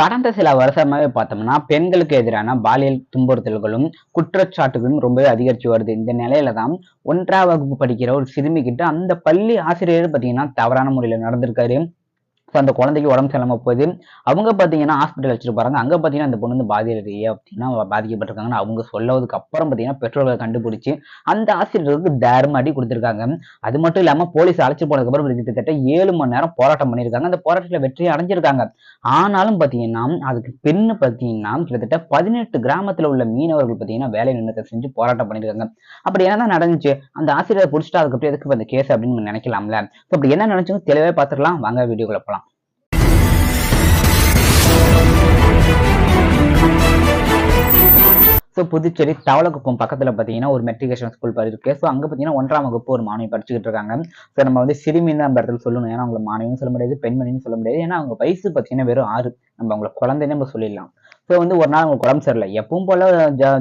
கடந்த சில வருஷமாவே பார்த்தோம்னா பெண்களுக்கு எதிரான பாலியல் துன்புறுத்தல்களும் குற்றச்சாட்டுகளும் ரொம்பவே அதிகரித்து வருது. இந்த நிலையில தான் ஒன்றாம் வகுப்பு படிக்கிற ஒரு சிறுமி கிட்ட அந்த பள்ளி ஆசிரியர் பார்த்தீங்கன்னா தவறான முறையில் நடந்திருக்காரு. ஸோ அந்த குழந்தைக்கு உடம்பு சரியில்லாமல் போகுது. அவங்க பார்த்தீங்கன்னா ஹாஸ்பிட்டல் வச்சுட்டு போகிறாங்க அங்கே பார்த்தீங்கன்னா அந்த பொண்ணு வந்து பாதியிலேயே அப்படின்னா பாதிக்கப்பட்டிருக்காங்கன்னு அவங்க சொல்லவதுக்கு அப்புறம் பார்த்தீங்கன்னா பெற்றோர்களை கண்டுபிடிச்சி அந்த ஆசிரியருக்கு தர்ம அடி கொடுத்துருக்காங்க. அது மட்டும் இல்லாமல் போலீஸ் அழைச்சி போனதுக்கப்புறம் கிட்டத்தட்ட ஏழு மணி நேரம் போராட்டம் பண்ணியிருக்காங்க. அந்த போராட்டத்தில் வெற்றி அடைஞ்சிருக்காங்க. ஆனாலும் பார்த்தீங்கன்னா அதுக்கு பெண்ணு பார்த்தீங்கன்னா கிட்டத்தட்ட பதினெட்டு கிராமத்தில் உள்ள மீனவர்கள் பார்த்தீங்கன்னா வேலை நிறுத்தம் செஞ்சு போராட்டம் பண்ணியிருக்காங்க. அப்படி என்னதான் நடந்துச்சு? அந்த ஆசிரியரை பிடிச்சிட்டு அதுக்கப்புறம் எதுக்கு இந்த கேஸ் அப்படின்னு நினைக்கலாம்ல? ஸோ அப்படி என்ன நினைச்சுங்க தெளிவாக பார்த்துக்கலாம் வாங்க வீடியோக்குள்ள போகலாம் ஸோ புதுச்சேரி தவளக்குப்பம் பக்கத்தில் பார்த்தீங்கன்னா ஒரு மெட்ரிகேஷன் ஸ்கூல் இருக்கு ஸோ அங்கே பார்த்தீங்கன்னா ஒன்றாம் வகுப்பு ஒரு மாணவி படிச்சுக்கிட்டு இருக்காங்க. ஸோ நம்ம வந்து சிறுமின்னு அந்த இடத்துல சொல்லணும். ஏன்னா அவங்களை மாணவியும் சொல்ல முடியாது பெண்மணின்னு சொல்ல முடியாது. ஏன்னா அவங்க வயசு பார்த்தீங்கன்னா வெறும் ஆறு. நம்ம அவங்களை குழந்தைன்னு நம்ம சொல்லிடலாம். ஸோ வந்து ஒரு நாள் உங்களுக்கு உடம்பு சரியில்லை. எப்பவும் போல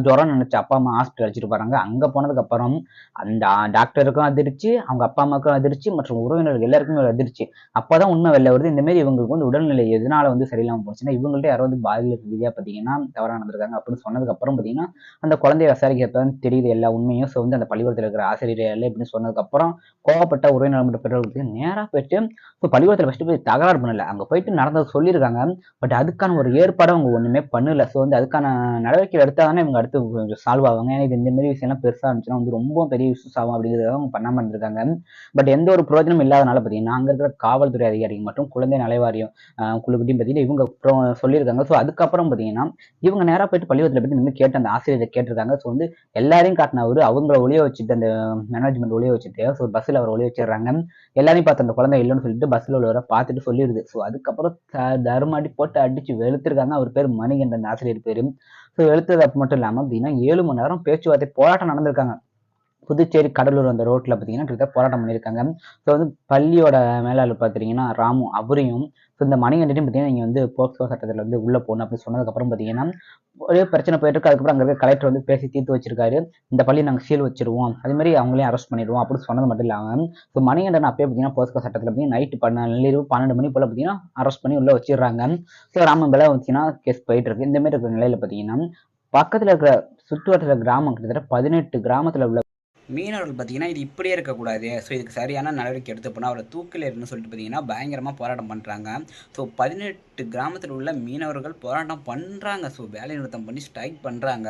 ஜுரம் நினைச்சு அப்பா அம்மா ஹாஸ்பிட்டல் அழைச்சிட்டு போறாங்க. அங்கே போனதுக்கு அப்புறம் அந்த டாக்டருக்கும் அதிர்ச்சி அவங்க அப்பா அம்மாவுக்கும் அதிர்ச்சி மற்றும் உறவினர்கள் எல்லாருக்குமே ஒரு அதிர்ச்சி. அப்போதான் உண்மை வெளில வருது. இந்த மாதிரி இவங்களுக்கு வந்து உடல்நிலை எதனால வந்து சரியில்லாமல் போச்சுன்னா இவங்கள்ட்ட யாரோ வந்து பாலியல் ரீதியாக பார்த்தீங்கன்னா தவறாக நடந்திருக்காங்க அப்படின்னு சொன்னதுக்கு அப்புறம் பார்த்தீங்கன்னா அந்த குழந்தைய விசாரிக்கிறப்ப தெரியுது எல்லா உண்மையும். ஸோ வந்து அந்த பள்ளிக்கூடத்தில் இருக்கிற ஆசிரியர் எல்லாம் இப்படின்னு சொன்னதுக்கப்புறம் கோவப்பட்ட உறவினர் மற்றும் பெற்றோர்களுக்கு நேராக போயிட்டு இப்போ பள்ளிக்கூடத்தில் ஃபஸ்ட்டு போய் தகராறு பண்ணலை. அங்கே போயிட்டு நடந்தது சொல்லியிருக்காங்க. பட் அதுக்கான ஒரு ஏற்பாடு அவங்க ஒன்றுமே பண்ணல. ஸோ வந்து அதுக்கான நடவடிக்கை எடுத்தால் தானே இவங்க அடுத்து கொஞ்சம் சால்வ் ஆவாங்க. ஏன்னா இது இந்தமாரி விஷயம்லாம் பெருசாக இருந்துச்சுன்னா வந்து ரொம்ப பெரிய இஷ்யூஸ் ஆகும் அப்படிங்கிறத அவங்க பண்ணாமல் இருந்திருக்காங்க. பட் எந்த ஒரு பிரயோஜனம் இல்லாதனால பார்த்தீங்கன்னா அங்கே இருக்கிற காவல்துறை அதிகாரிகள் மற்றும் குழந்தை நலைவாரியம் குழுக்கிட்டையும் பார்த்தீங்கன்னா இவங்க அப்புறம் சொல்லியிருக்காங்க. ஸோ அதுக்கப்புறம் பார்த்தீங்கன்னா இவங்க நேராக போயிட்டு பள்ளிக்கூடத்தில் போயிட்டு நின்று கேட்டு அந்த ஆசிரியரை கேட்டிருக்காங்க. ஸோ வந்து எல்லாரையும் காட்டின அவர் அவங்கள ஒளிய வச்சுட்டு அந்த மேனேஜ்மெண்ட் ஒளிய வச்சுட்டு ஸோ பஸ்ஸில் அவர் ஒளிய வச்சிடுறாங்க. எல்லாரையும் பார்த்து அந்த குழந்தை இல்லைன்னு சொல்லிட்டு பஸ்ஸில் உள்ளவரை பார்த்துட்டு சொல்லிடுது. ஸோ அதுக்கப்புறம் தருமாடி போட்டு அடிச்சு வெளுத்துருக்காங்க. அவர் பேர் மணிகண்டன் ஆசிரியர் பேரும். ஸோ வெளுத்தது அப்போ மட்டும் இல்லாமல் அப்படின்னா ஏழு மணி நேரம் பேச்சுவார்த்தை போராட்டம் நடந்திருக்காங்க. புதுச்சேரி கடலூர் அந்த ரோட்டில் பார்த்தீங்கன்னா கிட்டத்தட்ட போராட்டம் பண்ணியிருக்காங்க. ஸோ வந்து பள்ளியோட மேலாளர் பார்த்தீங்கன்னா ராமு அவரையும் ஸோ இந்த மணிகண்டனையும் பார்த்தீங்கன்னா நீங்கள் வந்து போக்சோ சட்டத்தில் வந்து உள்ளே போகணும் அப்படின்னு சொன்னதுக்கப்புறம் பார்த்தீங்கன்னா ஒரே பிரச்சனை போயிட்டு இருக்கு. அதுக்கப்புறம் அங்கே இருக்க கலெக்டர் வந்து பேசி தீர்த்து வச்சிருக்காரு. இந்த பள்ளி நாங்கள் சீல் வச்சிருவோம். அதே மாதிரி அவங்களையும் அரெஸ்ட் பண்ணிடுவோம் அப்படின்னு சொன்னது மட்டும் இல்லாமல் ஸோ மணிகண்டன் அப்பயே பார்த்தீங்கன்னா போஸ்கோ சட்டத்தில் பார்த்தீங்கன்னா நைட்டு பண்ண நள்ளிரவு பன்னெண்டு மணி போல் பார்த்தீங்கன்னா அரெஸ்ட் பண்ணி உள்ளே வச்சிடுறாங்க. ஸோ ராமன் பேல பார்த்தீங்கன்னா கேஸ் போயிட்டு இருக்கு. இந்த மாதிரி இருக்கிற நிலையில் பார்த்தீங்கன்னா பக்கத்தில் இருக்கிற சுற்றுவட்டத்தில் கிராமம் கிட்டத்தட்ட பதினெட்டு கிராமத்தில் உள்ள மீனவர்கள் பார்த்தீங்கன்னா இது இப்படியே இருக்கக்கூடாது. ஸோ இதுக்கு சரியான நடவடிக்கை எடுத்து போனால் அவரை தூக்கில் இருன்னு சொல்லிட்டு பார்த்தீங்கன்னா பயங்கரமாக போராட்டம் பண்ணுறாங்க ஸோ பதினெட்டு கிராமத்தில் உள்ள மீனவர்கள் போராட்டம் பண்ணுறாங்க ஸோ வேலை நிறுத்தம் பண்ணி ஸ்ட்ரைக் பண்ணுறாங்க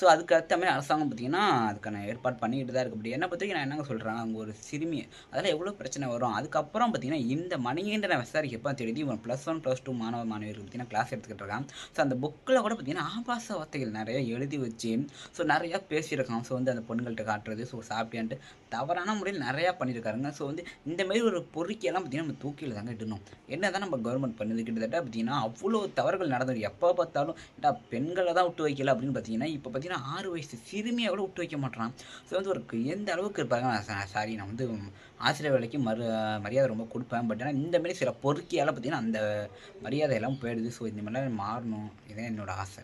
ஸோ அதுக்கு மாதிரி அரசாங்கம் பார்த்தீங்கன்னா அதுக்கான ஏற்பாடு பண்ணிக்கிட்டு தான் இருக்குது அப்படி என்ன பற்றி நான் என்னங்க சொல்கிறேன் அங்கே ஒரு சிறுமி அதெல்லாம் எவ்வளோ பிரச்சனை வரும்? அதுக்கப்புறம் பார்த்தீங்கன்னா இந்த மணிகின்ற நான் விசாரிக்கப்போ தெரியுது? இவன் ப்ளஸ் ஒன் ப்ளஸ் டூ மாணவ மாணவியர்கள் பார்த்தீங்கன்னா கிளாஸ் எடுத்துக்கிட்டு இருக்கான். ஸோ அந்த புக்கில் கூட பார்த்தீங்கன்னா ஆபாச வார்த்தைகள் நிறைய எழுதி வச்சு ஸோ நிறையா பேசியிருக்கான். ஸோ வந்து அந்த பொண்ணுங்கள்ட்ட காட்டுறது. ஸோ சாப்பிட்டியான்ட்டு தவறான முறையில் நிறையா பண்ணியிருக்காருங்க. ஸோ வந்து இந்தமாரி ஒரு பொறுக்கியெல்லாம் பார்த்திங்கன்னா நம்ம தூக்கியில் தாங்க இடணும் என்ன தான் நம்ம கவர்மெண்ட் பண்ணுது கிட்டத்தட்ட பார்த்தீங்கன்னா அவ்வளோ தவறுகள் நடந்தது. எப்போ பார்த்தாலும் ஏன்னா பெண்களை தான் விட்டு வைக்கல அப்படின்னு பார்த்தீங்கன்னா இப்போ பார்த்தீங்கன்னா ஆறு வயசு சிறுமியை கூட விட்டு வைக்க மாட்டான் ஸோ வந்து ஒரு எந்த அளவுக்கு இருப்பாங்க? நான் சாரி நான் வந்து ஆசிரியர் வேலைக்கு மறு மரியாதை ரொம்ப கொடுப்பேன். பட் ஆனால் இந்தமாரி சில பொறுக்கியால் பார்த்தீங்கன்னா அந்த மரியாதையெல்லாம் போயிடுது. ஸோ இந்த மாதிரிலாம் மாறணும். இதுதான் என்னோடய ஆசை.